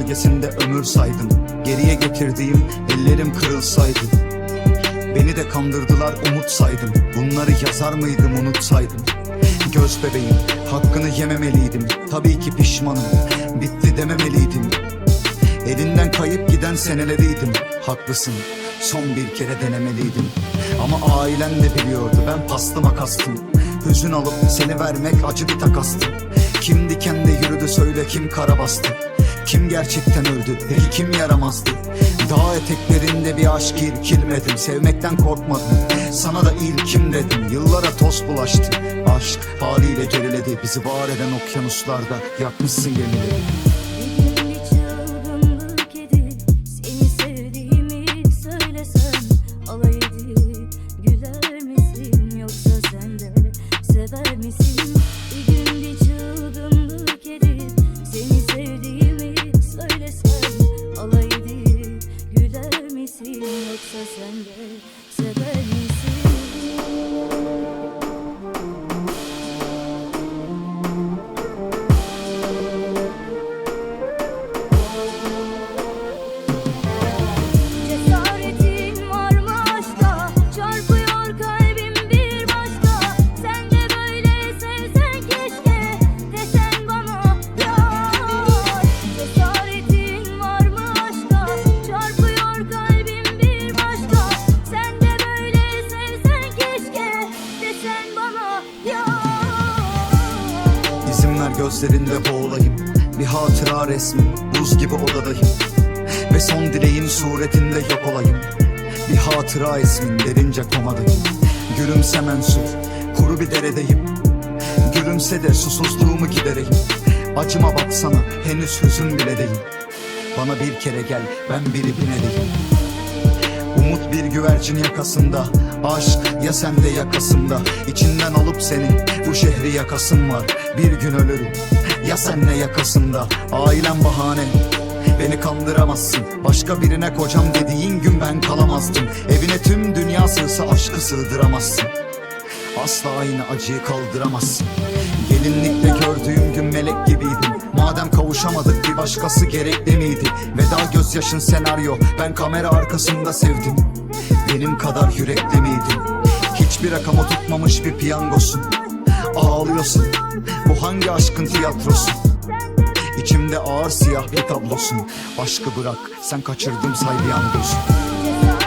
gölgesinde ömür saydım. Geriye getirdiğim ellerim kırılsaydı. Beni de kandırdılar umut saydım. Bunları yazar mıydım unutsaydım? Göz bebeğim hakkını yememeliydim. Tabii ki pişmanım bitti dememeliydim. Elinden kayıp giden seneleriydim Haklısın son bir kere denemeliydim. Ama ailen de biliyordu ben pastıma kastım. Hüzün alıp seni vermek acı bir takastı. Kim dikende yürüdü söyle kim kara bastı Kim gerçekten öldü? Peki kim yaramazdı? Dağ eteklerinde bir aşk irkilmedim. Sevmekten korkmadım. Sana da ilkim dedim. Yıllara toz bulaştı Aşk haliyle geriledi. Bizi var eden okyanuslarda Yakmışsın gemileri. Alay edip güler misin? Yoksa sen sever misin? Yoksa sen de sever? Gözlerinde boğulayım. Bir hatıra resmi buz gibi odadayım. Ve son dileğin suretinde yok olayım. Bir hatıra ismin derince komadayım. Gülümse mensur kuru bir deredeyim. Gülümse de susuzluğumu gidereyim. Acıma baksana henüz hüzün bile değil. Bana bir kere gel ben biri bineleyim Umut bir güvercin yakasında Aşk ya sende yakasında. İçinden alıp seni bu şehri yakasım var Bir gün ölürüm. Ya senle yakasında Ailem bahane. Beni kandıramazsın Başka birine kocam dediğin gün ben kalamazdım. Evine tüm dünya sığsa aşkı sığdıramazsın. Asla aynı acıyı kaldıramazsın. Gelinlikte gördüğüm gün melek gibiydim. Madem kavuşamadık bir başkası gerekli miydi? Veda gözyaşın senaryo Ben kamera arkasında sevdim. Benim kadar yürekli miydin Hiçbir rakamı tutmamış bir piyangosun Ağlıyorsun. Bu hangi aşkın tiyatrosu? İçimde ağır siyah bir tablosun. Aşkı bırak sen kaçırdım say bir an gözüm Cesaretin